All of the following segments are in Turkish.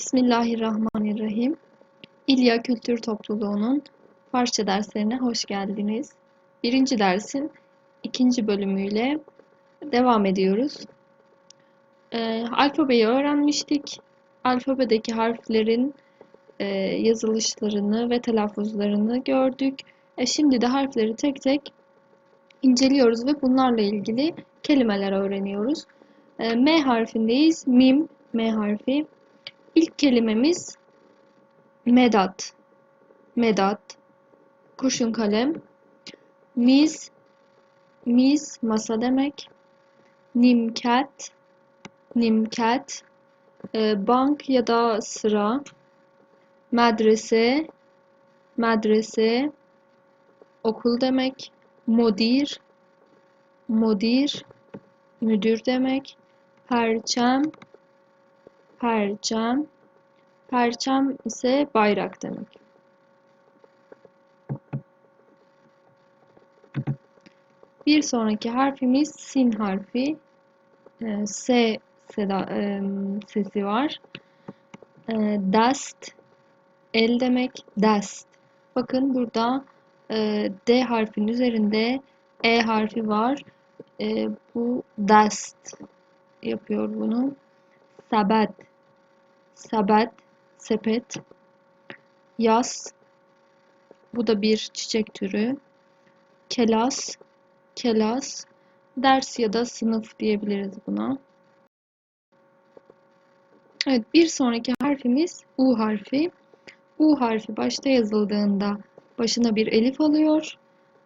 Bismillahirrahmanirrahim. İlya Kültür Topluluğu'nun Farsça derslerine hoş geldiniz. Birinci dersin ikinci bölümüyle devam ediyoruz. Ee, alfabeyi öğrenmiştik. Alfabedeki harflerin e, yazılışlarını ve telaffuzlarını gördük. E, şimdi de harfleri tek tek inceliyoruz ve bunlarla ilgili kelimeler öğreniyoruz. E, M harfindeyiz. Mim, M harfi. İlk kelimemiz medat. Medat. Kurşun kalem. Miz. Miz masa demek. Nimket. Nimket. E, bank ya da sıra. Medrese. Medrese. Okul demek. Mudir. Mudir. Müdür demek. Perçem perçem. Perçem ise bayrak demek. Bir sonraki harfimiz sin harfi. Ee, S seda, e, sesi var. Ee, dast el demek. Dast. Bakın burada e, D harfinin üzerinde E harfi var. E, bu dast yapıyor bunu. Sabat Sabat, sepet, yaz, bu da bir çiçek türü. Kelas, kelas, ders ya da sınıf diyebiliriz buna. Evet, bir sonraki harfimiz U harfi. U harfi başta yazıldığında başına bir elif alıyor.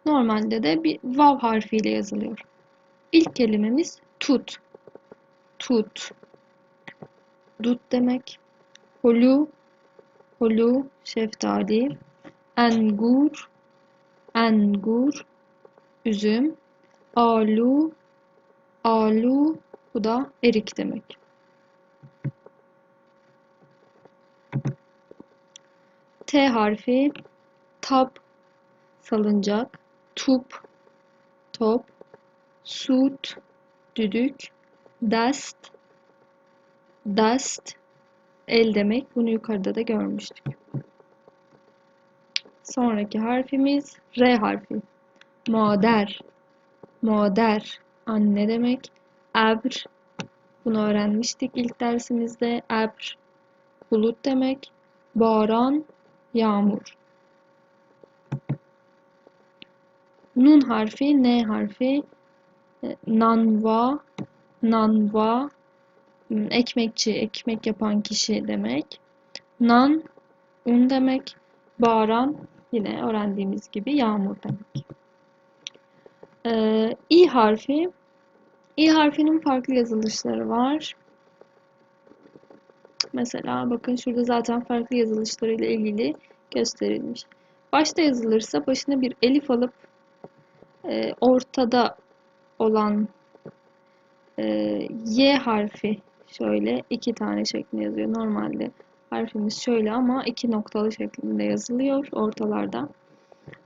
Normalde de bir vav harfiyle yazılıyor. İlk kelimemiz tut. Tut. Dut demek. Hulu, hulu, şeftali, engur, engur, üzüm, alu, alu, bu da erik demek. T harfi, tap, salıncak, tup, top, sut, düdük, dast, dast, el demek. Bunu yukarıda da görmüştük. Sonraki harfimiz R harfi. Mader. Mader. Anne demek. Ebr. Bunu öğrenmiştik ilk dersimizde. Ebr. Bulut demek. Baran. Yağmur. Nun harfi, N harfi. Nanva. Nanva ekmekçi, ekmek yapan kişi demek. Nan, un demek. Bağıran, yine öğrendiğimiz gibi yağmur demek. Ee, İ harfi, İ harfinin farklı yazılışları var. Mesela bakın şurada zaten farklı yazılışlarıyla ilgili gösterilmiş. Başta yazılırsa başına bir elif alıp e, ortada olan e, Y harfi şöyle iki tane şeklinde yazıyor. Normalde harfimiz şöyle ama iki noktalı şeklinde yazılıyor ortalarda.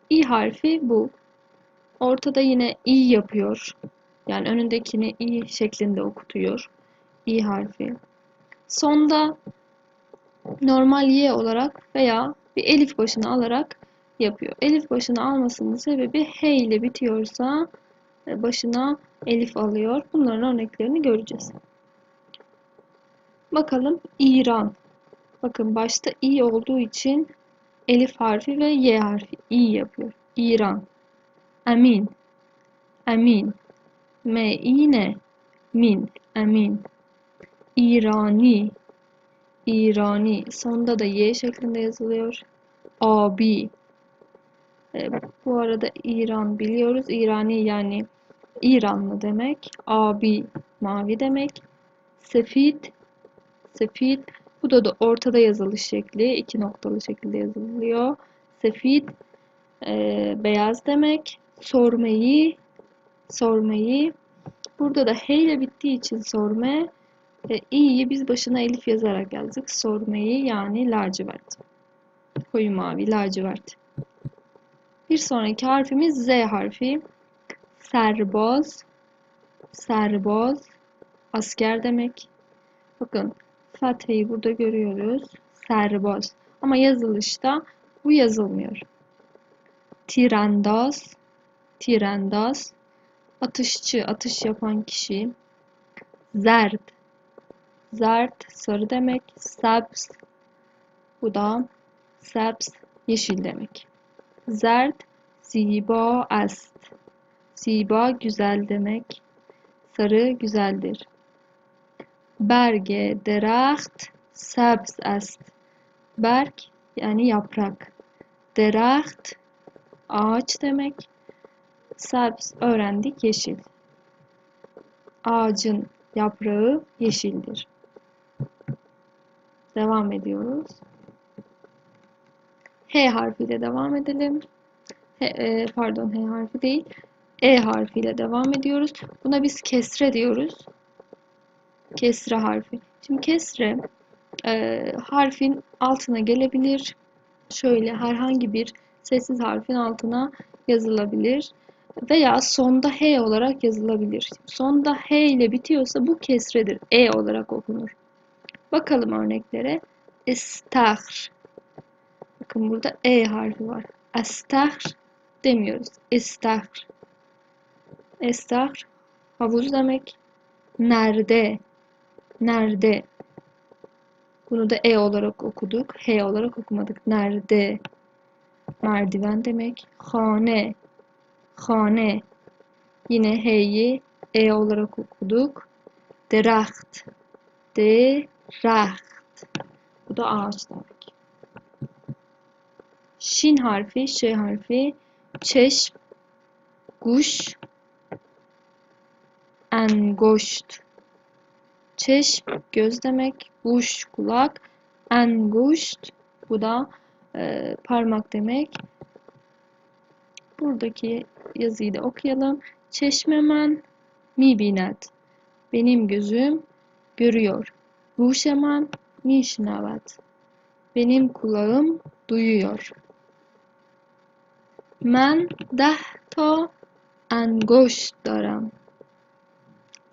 İ harfi bu. Ortada yine i yapıyor. Yani önündekini i şeklinde okutuyor. İ harfi. Sonda normal y olarak veya bir elif başına alarak yapıyor. Elif başına almasının sebebi h ile bitiyorsa e, başına elif alıyor. Bunların örneklerini göreceğiz. Bakalım İran. Bakın başta i olduğu için elif harfi ve y harfi i yapıyor. İran. Emin. Emin. Me ine min. Emin. İrani. İrani. Sonda da y şeklinde yazılıyor. Abi. E, bu arada İran biliyoruz. İrani yani İranlı demek. Abi mavi demek. Sefit Sefit. Bu da, da ortada yazılış şekli. iki noktalı şekilde yazılıyor. Sefit e, beyaz demek. Sormayı sormayı. Burada da he ile bittiği için sorme. E, i'yi biz başına elif yazarak yazdık. Sormayı yani lacivert. Koyu mavi lacivert. Bir sonraki harfimiz Z harfi. Serbaz. Serbaz. Asker demek. Bakın Fetheyi burada görüyoruz. Serbaz. Ama yazılışta bu yazılmıyor. Tirandaz, tirandaz, atışçı, atış yapan kişi. Zerd, zerd, sarı demek. Sabz, bu da sabz, yeşil demek. Zerd, ziba est. Ziba, güzel demek. Sarı, güzeldir. Berge, deracht, sabz est. Berk, yani yaprak. Deracht, ağaç demek. Sabz öğrendik yeşil. Ağacın yaprağı yeşildir. Devam ediyoruz. H harfiyle devam edelim. H, e, pardon H harfi değil. E harfiyle devam ediyoruz. Buna biz kesre diyoruz. Kesre harfi. Şimdi kesre e, harfin altına gelebilir. Şöyle herhangi bir sessiz harfin altına yazılabilir. Veya sonda H olarak yazılabilir. Sonda H ile bitiyorsa bu kesredir. E olarak okunur. Bakalım örneklere. Estahr. Bakın burada E harfi var. Estahr demiyoruz. Estahr. Estahr havuz demek. Nerede? Nerede? Bunu da E olarak okuduk. H olarak okumadık. Nerede? Merdiven demek. Hane. Hane. Yine H'yi E olarak okuduk. Deracht. Deracht. Bu da ağaç demek. Şin harfi, Ş harfi, çeşm, kuş, engoşt. Çeşm göz demek, kuş kulak, enguşt bu da e, parmak demek. Buradaki yazıyı da okuyalım. Çeşmemen mi binet. Benim gözüm görüyor. Guşemen mi şinavet. Benim kulağım duyuyor. Men deh ta engoşt daram.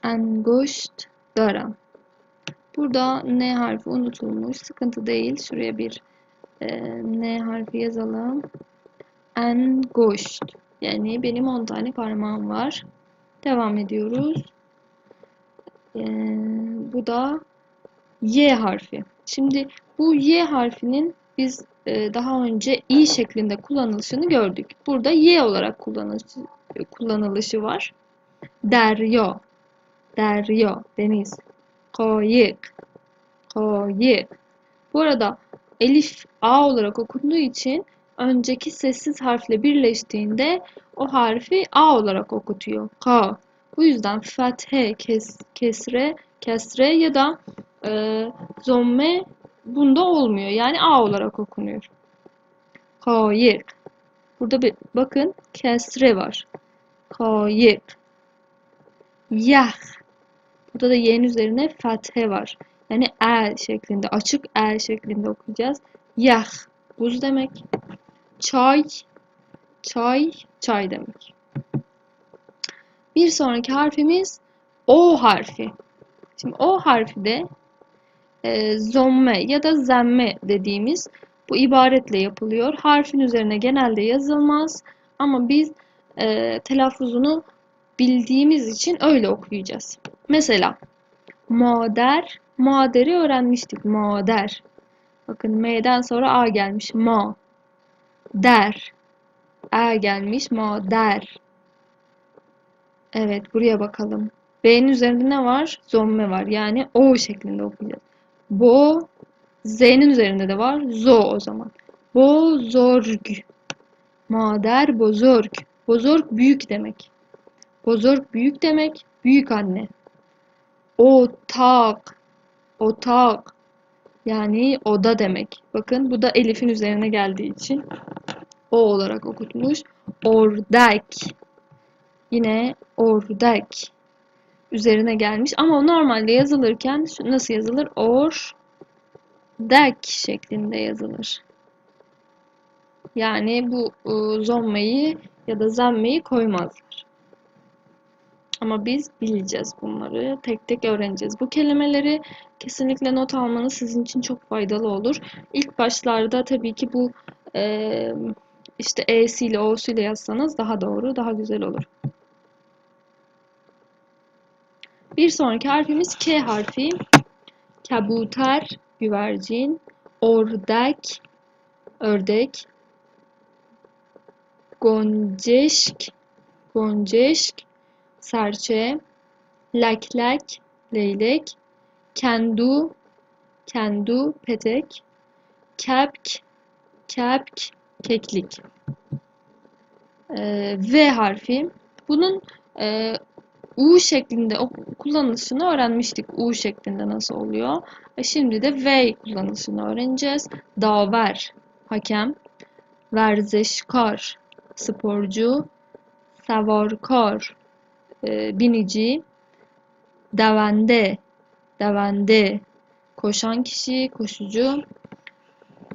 Engoşt daram. Burada N harfi unutulmuş. Sıkıntı değil. Şuraya bir e, N harfi yazalım. Engoşt. Yani benim 10 tane parmağım var. Devam ediyoruz. E, bu da Y harfi. Şimdi bu Y harfinin biz e, daha önce i şeklinde kullanılışını gördük. Burada y olarak kullanılışı, kullanılışı var. Derya, derya, deniz. Kayık, kayık. Bu arada elif a olarak okunduğu için önceki sessiz harfle birleştiğinde o harfi a olarak okutuyor. Ka. Bu yüzden fethe, kes, kesre, kesre ya da e, zomme bunda olmuyor. Yani A olarak okunuyor. Kayık. Burada bir bakın kesre var. Kayık. Yah. Burada da y'nin üzerine fethe var. Yani el şeklinde, açık el şeklinde okuyacağız. Yah. Buz demek. Çay. Çay. Çay demek. Bir sonraki harfimiz O harfi. Şimdi O harfi de e, zomme ya da zemme dediğimiz bu ibaretle yapılıyor. Harfin üzerine genelde yazılmaz ama biz e, telaffuzunu bildiğimiz için öyle okuyacağız. Mesela mader, maderi öğrenmiştik. Mader. Bakın M'den sonra A gelmiş. Ma. Der. E gelmiş. Mader. Evet buraya bakalım. B'nin üzerinde ne var? Zomme var. Yani O şeklinde okuyacağız. Bo Z'nin üzerinde de var. Zo o zaman. Bozorg. Mader bozorg. Bozorg büyük demek. Bozorg büyük demek. Büyük anne. Otak. Otak. Yani oda demek. Bakın bu da elifin üzerine geldiği için o olarak okutmuş. Ordek. Yine ordek üzerine gelmiş. Ama normalde yazılırken nasıl yazılır? Or dek şeklinde yazılır. Yani bu e, zommeyi ya da zammeyi koymazlar. Ama biz bileceğiz bunları. Tek tek öğreneceğiz. Bu kelimeleri kesinlikle not almanız sizin için çok faydalı olur. İlk başlarda tabii ki bu e, işte E'siyle O'suyla yazsanız daha doğru, daha güzel olur. Bir sonraki harfimiz K harfi. Kabuter, güvercin, ordek, ördek, gonceşk, gonceşk, serçe, leklek, leylek, kendu, kendu, petek, kepk, kepk, keklik. Ee, v harfi. Bunun e, U şeklinde kullanılışını öğrenmiştik. U şeklinde nasıl oluyor. E şimdi de V kullanılışını öğreneceğiz. Daver, hakem, verzeşkar, sporcu, savarkar, e, binici, devende, devende, koşan kişi, koşucu,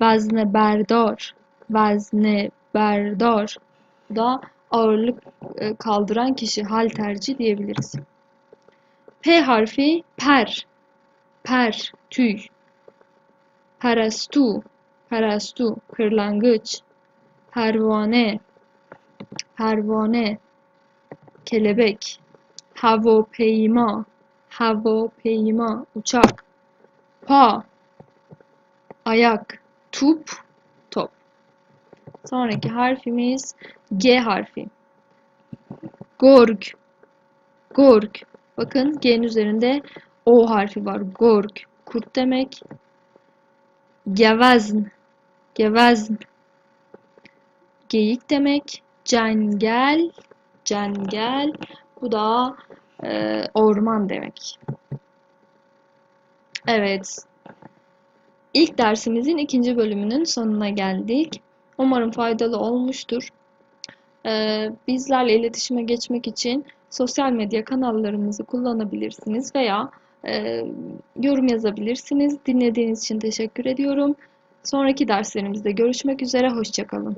vezne berdar, vezne berdar da ağırlık e, kaldıran kişi halterci diyebiliriz. P harfi per, per, tüy, perastu, perastu, kırlangıç, pervane, pervane, kelebek, havopeyma, havopeyma, uçak, pa, ayak, tup, top. Sonraki harfimiz G harfi. Gorg. Gorg. Bakın G'nin üzerinde O harfi var. Gorg. Kurt demek. Gevezn. Gevezn. Geyik demek. Cengel. Cengel. Bu da e, orman demek. Evet. İlk dersimizin ikinci bölümünün sonuna geldik. Umarım faydalı olmuştur. Ee, bizlerle iletişime geçmek için sosyal medya kanallarımızı kullanabilirsiniz veya e, yorum yazabilirsiniz. Dinlediğiniz için teşekkür ediyorum. Sonraki derslerimizde görüşmek üzere. Hoşçakalın.